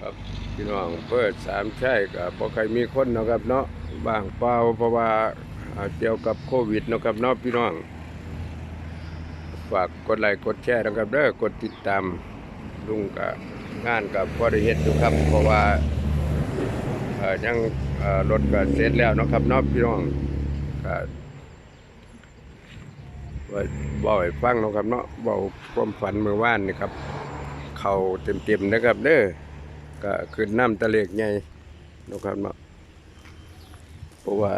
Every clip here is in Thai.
ครับพี่น้องเปิดสามใช่กับพอใครมีคนนะครับเนาะบางเปล่าเพราะว่าเกี่ยวกับโควิดนะครับเนาะพี่น้อง ฝากกดไลค์กดแชร์นะครับเด้อกดติดตามลุงกับงานกับพอได้เฮ็ดอยู่ครับ เพราะว่าเอ่อยังรถก็เสร็จแล้วนะครับเนาะพี่น้องก็ว่าเว้าให้ฟังนะครับเนาะเว้าความฝันเมื่อวานนี่ครับ เขาเต็มๆนะครับเด้อ ก็ขึ้นน้ำตะเลกใหญ่นะครับเนาะเพราะว่า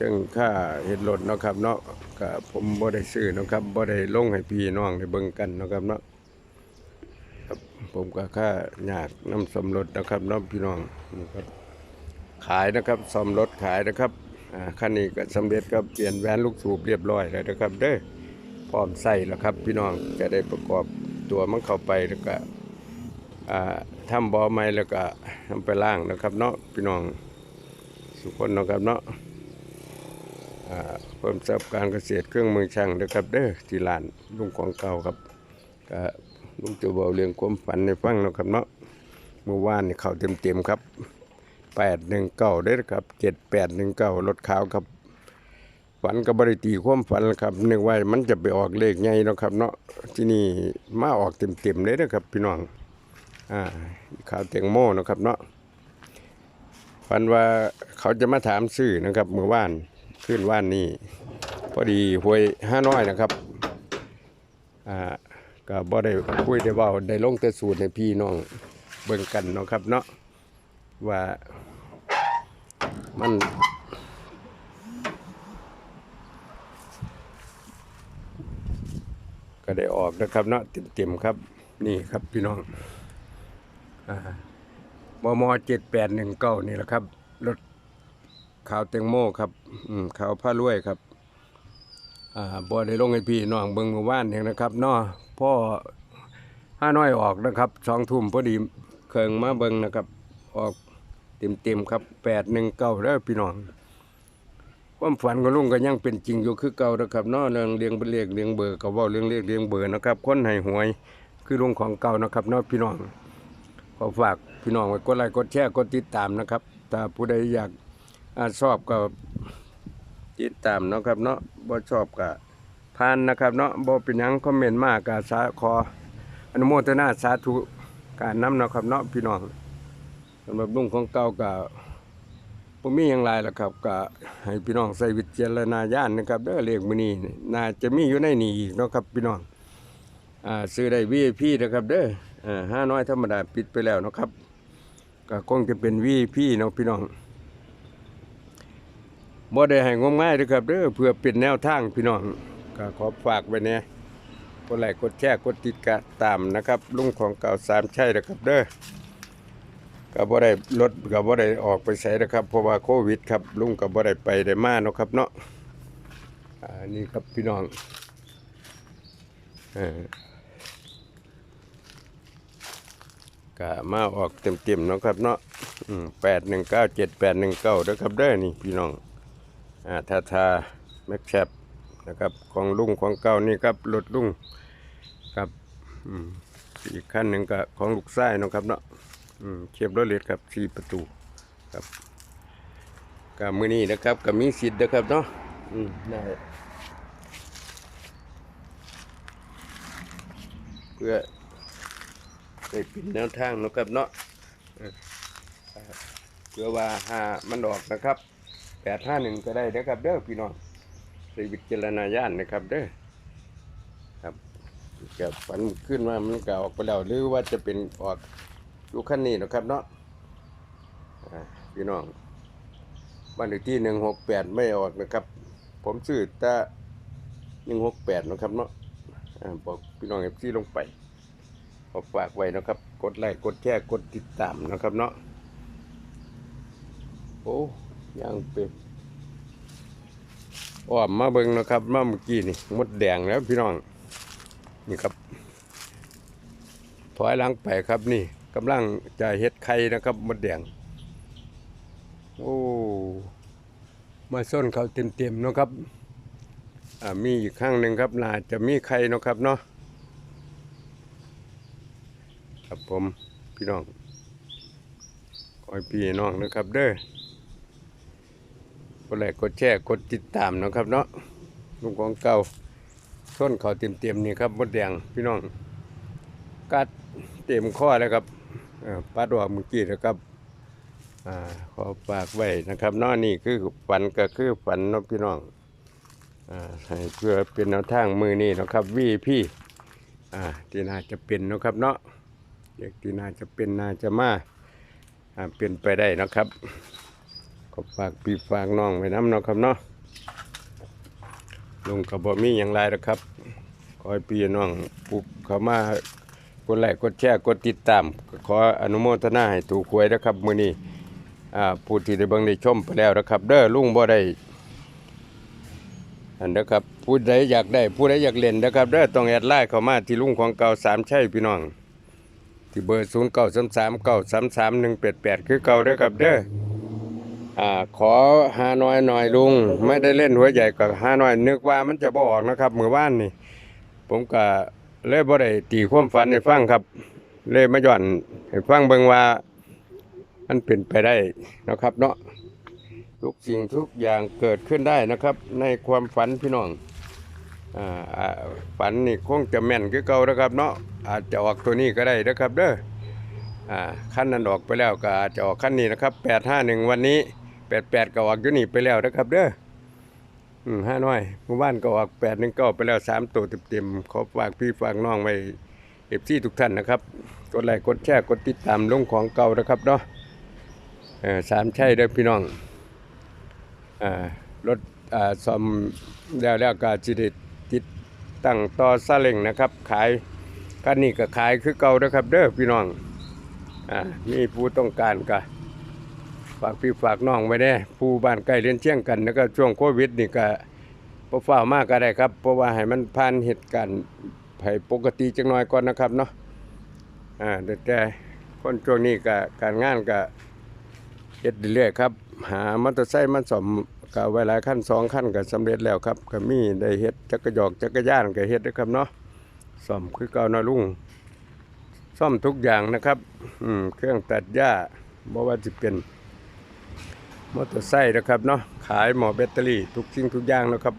ถึงค่าเห็ดรถเนะครับเนาะก็ผมบ่ได้ซื้อนะครับบ่ได้ลงให้พี่น้องได้เบิ่งกันนะครับเนาะครับผมก็ค่าอยากน้ำสมรถนะครับเนาะพี่น้องนะครับขายนะครับสมรถขายนะครับคันนี้ก็สำเร็จก็เปลี่ยนแหวนลูกสูบเรียบร้อยแล้วนะครับ เด้อพร้อมใส่แล้วครับ พี่น้องจะได้ประกอบตัวมันเข้าไปแล้วก็ ทำบ่อไม้แล้วก็ทำไปล่างนะครับเนาะพี่น้องสุคนนะครับเนาะเพิ่มทรัพย์การเกษตรเครื่องมือช่างนะครับเด้อที่ร้านลุงของเก่าครับก็ลุงจะบอกเรื่องความฝันในฟังนะครับเนาะเมื่อวานนี่เข้าเต็มๆครับแปดหนึ่งเก้าได้อครับเจ็ดแปดหนึ่งเก้ารถขาวครับ ฝันกับบริตีความฝันล่ะครับนึกว่ามันจะไปออกเลขไงนะครับ เนาะที่นี่มาออกเต็มๆเลยนะครับพี่น้อง อ่าข่าวเตียงโม่นะครับเนาะฝันว่าเขาจะมาถามซื้อนะครับเมื่อวานขึ้นว่านนี้พอดีหวยห้าน้อยนะครับอ่าก็บ่ได้คุยได้เว้าได้ลงแต่สูตรให้พี่น้องเบิ่งกันเนาะครับเนาะว่ามันก็ได้ออกนะครับเนาะเต็มๆครับนี่ครับพี่น้อง อ่าบมเจ็ดแปดหนึ่งเก้านี่แหละครับ รถขาวแตงโมครับอืมขาวผ้ารวยครับอ่าบอได้ลงให้พี่น้องเบิงเมื่อวานเองนะครับนาะพ่อห้าน้อยออกนะครับสองทุ่มพอดีเคิงมาเบิงนะครับ ออกเต็มเต็มครับแปดหนึ่งเก้าแล้วพี่น้องความฝันของลุงก็ยังเป็นจริงอยู่คือเก่านะครับนาะเรื่องเลี้ยงเป็นเลขเลี้ยงเบอร์ก็เว้าเรื่องเลขเลี้ยงเบอร์นะครับ คนให้หวยคือลุงของเก่านะครับนาะพี่น้อง ขอฝากพี่น้องไว้กดไลค์กดแชร์กดติดตามนะครับ ถ้าผู้ใดอยากอาชอบก็ติดตามเนาะครับเนาะบ่ชอบก็ผ่านนะครับเนาะบ่เป็นหยังคอมเมนต์มากก็สาขออนุโมทนาสาธุการนำเนาะครับเนาะพี่น้องสำหรับลุงของเก่าก็บ่มีหยังหลายแล้วครับก็ให้พี่น้องใส่วิจารณญาณนะครับเด้อเลขมื้อนี้น่าจะมีอยู่ในนี้อีกเนาะครับพี่น้องอ่าซื้อได้ VIP นะครับเด้อ ห้าน้อยธรรมดาปิดไปแล้วนะครับก็คงจะเป็น VIP เนาะพี่น้องบ่ได้ให้งมง่ายนะครับเด้อเพื่อเป็นแนวทางพี่น้องก็ขอฝากไว้แน่กดไลค์กดแชร์กดติดตามนะครับ ลุงของเก่าสามใช่นะครับเด้อก็บ่ได้รถก็บ่ได้ออกไปใช้นะครับเพราะว่าโควิดครับลุงก็บ่ได้ไปได้มาเนาะครับเนาะอ่านี่ครับพี่น้องเออ ก็มาออกเต็มๆเนาะครับเนาะแปดหนึ่งเก้าเจ็ดแปดหนึ่งเก้าเด้อครับเด้นี่พี่น้องอ่าทาทาแม็กแชปนะครับของลุงของเก่านี่ครับรถลุงครับอีกขั้นหนึ่งก็ของลูกไส้นะครับเนาะเชียบรถเล็ดครับสี่ประตูครับกับมือนี้นะครับก็มีสิทธิ์นะครับเนาะอืมได้เพื่อ ได้เป็นแนวทางนะครับเนาะเพื่อว่าหามันออกนะครับแปดห้าหนึ่งก็ได้เด้อครับเด้อพี่น้องใส่วิจารณญาณนะครับเด้อครับเกิดฝันขึ้นว่ามันก็ออกไปแล้วหรือว่าจะเป็นออกอยู่ขั้นนี้นะครับเนาะพี่น้องบ้านเลขที่หนึ่งหกแปดไม่ออกนะครับ ผมซื้อต่หนึ่งหกแปดนะครับเนาะบอกพี่น้องเอฟซีลงไป ขอฝากไว้นะครับ กดไลค์กดแชร์กดติดตามนะครับเนาะโอ้ยังเป็นอ้อมมาเบิ่งนะครับมาเมื่อกี้นี่มดแดงแล้วพี่น้องนี่ครับ ถอยหลังไปครับนี่กำลังจะเฮ็ดไข่นะครับมดแดง โอ้มาส้นเขาเต็มๆนะครับ อ่ามีอีกข้างหนึ่งครับน่าจะมีไข่นะครับเนาะ ครับผมพี่น้องขอให้พี่น้องนะครับเด้อกดไลค์กดแชร์กดติดตามนะครับเนาะลุงของเก่าส้นเขาเต็มๆนี่ครับมดแดงพี่น้อง กัดเต็มข้อแล้วครับเอ่อปัดอกเมื่อกี้นะครับอขอฝากไว้นะครับนาะนี่คือฝันก็คือฝันนาะพี่น้องอเพื่อเป็นแนวทางมือนี่นะครับวีพี่ที่น่าจะเป็นนะครับเนาะ เด็กที่น่าจะเป็นน่าจะมาอ่าเป็นไปได้นะครับก็ฝากพี่ฝากน้องไว้น้ำเนาะครับเนาะลุงกับบ่มีอย่างไรหรอกครับขอให้พี่น้องปุ๊บเขามากดไลค์กดแชร์กดติดตาม ขออนุโมทนาให้ถูกหวยนะครับมือนี้ผู้ที่ได้เบิ่งได้ชมไปแล้วนะครับ เด้อลุงบ่ได้อันเด้อครับผู้ใดอยากได้ผู้ใดอยากเล่นนะครับเด้อต้องแอดไลน์เข้ามาที่ลุงของเก่าสามใช่พี่น้อง ที่เบอร์0 9 3 3 9 3 3 1 8 8คือเก่าเด้อครับเด้ออ่าขอหาน้อยหน่อยลุง ไม่ได้เล่นหัวใหญ่กับหาน้อยนึกว่ามันจะบออกนะครับเมื่อวานนี่ ผมก็เลยบ่ได้ตีความฝันให้ฟังครับ เลยมาย้อนให้ฟังเบิ่งว่า มันเป็นไปได้นะครับ เนาะทุกสิ่งทุกอย่างเกิดขึ้นได้นะครับ ในความฝันพี่น้อง ฝันนี่คงจะแม่นคือเก่านะครับเนาะอาจจะออกตัวนี้ก็ได้นะครับเด้ออ่าขั้นนั้นออกไปแล้วก็อาจจะออกขั้นนี้นะครับแปดห้าหนึ่งวันนี้แปดแปดก็ออกอยู่นี่ไปแล้วนะครับเด้ออืมห้าน้อยเมื่อวานก็ออกแปดหนึ่งก็ไปแล้วสามตัวเต็มๆขอฝากพี่ฝากน้องไว้เอฟซีทุกท่านนะครับกดไลค์กดแชร์กดติดตามลงของเก่านะครับเนาะเออสามใช่เด้อพี่น้องอ่ารถอ่าซ่อมแล้วแล้วก็จิต ตั้งต่อซาเล้งนะครับ ขายคันนี้ก็ขายคือเก่านะครับ เด้อพี่น้องอ่ามีผู้ต้องการก็ฝากพี่ฝากน้องไว้แน่ผู้บ้านใกล้เรียนเชียงกันแล้วก็ช่วงโควิดนี่ก็บ่ฟ้ามากก็ได้ครับ เพราะว่าให้มันผ่านเหตุการณ์ให้ปกติจังน้อยก่อนนะครับเนาะอ่าแต่คนช่วงนี้ก็การงานก็ เฮ็ดเรื่อยๆครับ หามอเตอร์ไซค์มาซ่อมก็ไว้หลายขั้นสองขั้นก็สำเร็จแล้วครับก็มีได้เฮ็ดจักรยอกจักรยานก็เฮ็ดด้วยครับเนาะซ่อมคือเก่าเนาะลุงซ่อมทุกอย่างนะครับ อืมเครื่องตัดหญ้าบ่ว่าจะเป็นมอเตอร์ไซค์นะครับเนาะขายหมอแบตเตอรี่ทุกสิ่งทุกอย่างนะครับ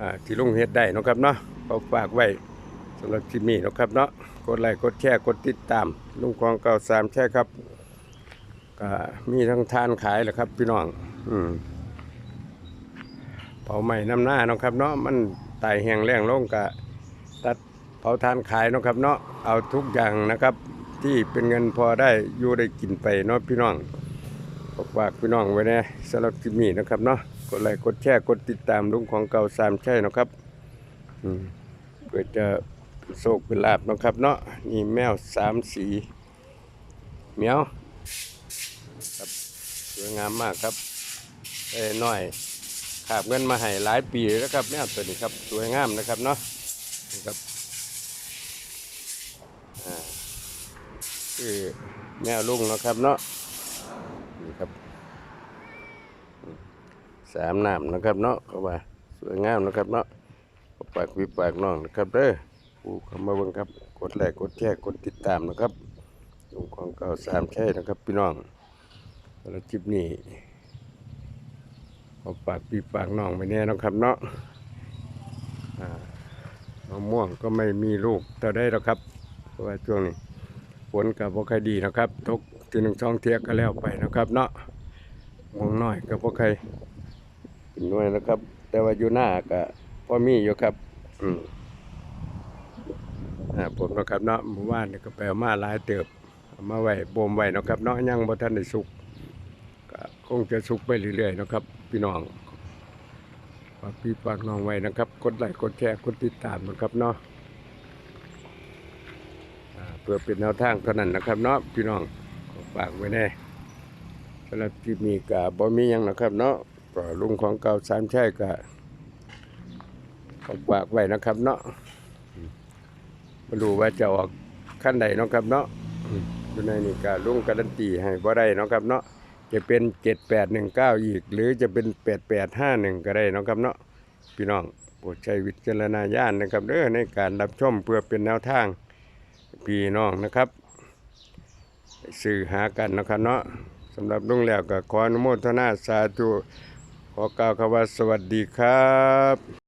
อ่าที่ลุงเฮ็ดได้นะครับเนาะเขาฝากไว้สำหรับที่นี่นะครับเนาะกดไลค์กดแชร์กดติดตามลุงของเก่าสามใช่ครับ ก็มีทั้งทานขายแหละครับ พี่น้อง อืมเผาไหม้น้ำหน้านะครับเนาะมันตายแห้งแรงลงกะตัดเผาทานขายนะครับ เนาะเอาทุกอย่างนะครับ ที่เป็นเงินพอได้อยู่ได้กินไปเนาะพี่น้องขอฝากพี่น้องไว้นะสำหรับคลิปนี้นะครับเนาะกดไลค์กดแชร์กดติดตามลุงของเก่าสามใช่นะครับอืมเพื่อจะโชคเป็นลาบนะครับ เนาะนี่แมวสามสีเหมียว ครับสวยงามมากครับเอ้ยน้อยขาบเงินมาให้หลายปีแล้วครับแมวตัวนี้ครับสวยงามนะครับเนาะนะครับอ่าคือแนวลุงนะครับเนาะนี่ครับสามน้ำนะครับเนาะเขาว่าสวยงามนะครับเนาะปากวิปากน้องนะครับเด้อผู้เข้ามาเบิ่งครับ กดไลค์กดแชร์กดติดตามนะครับลุงของเก่าสามแช่นะครับพี่น้อง แล้วคลิปนี้ขอฝากพี่ฝากน้องไปแน่นะครับเนาะมะม่วงก็ไม่มีลูกแต่ได้หรอกครับ เพราะว่าช่วงนี้ฝนกับบ่ค่อยดีนะครับตกทีหนึ่งช่องเทียกก็แล้วไปนะครับ เนาะมวงน้อยกับบ่ค่อยเป็นหน่วยนะครับ แต่ว่าอยู่หน้าก็พ่อมีอยู่ครับ อืมอ่าผมนะครับเนาะหมู่บ้านนี่ก็ไปเอามาหลายเติบมาไว้บ่มไว้นะครับเนาะยังบ่ทันได้สุก งจะสุกไปเรื่อยๆนะครับ พี่น้องฝากพี่ฝากน้องไว้นะครับ กดไลค์กดแชร์กดติดตามนะครับเนาะเพื่อเป็นแนวทางเท่านั้นนะครับเนาะพี่น้องฝากไว้แน่สำหรับคลิปนี้ก็บ่มียังนะครับเนาะก็ลุงของเก่าสามแช่ก็ขอฝากไว้นะครับเนาะมไม่รู้ว่าจะออกขั้นใดนะครับเนาะอยู่ในนี่ก็ลุงการันตีให้บ่ได้นะครับเนาะ จะเป็นเจ็ดแปดหนึ่งเก้าอีก หรือจะเป็นแปดแปดห้าหนึ่งก็ได้นะครับเนาะพี่น้องโปรดใช้วิจารณญาณนะครับเด้อในการรับชมเพื่อเป็นแนวทางพี่น้องนะครับ สื่อหากันนะครับเนาะสำหรับลุงแล้วก็ขออนุโมทนาสาธุขอกล่าวคำว่าสวัสดีครับ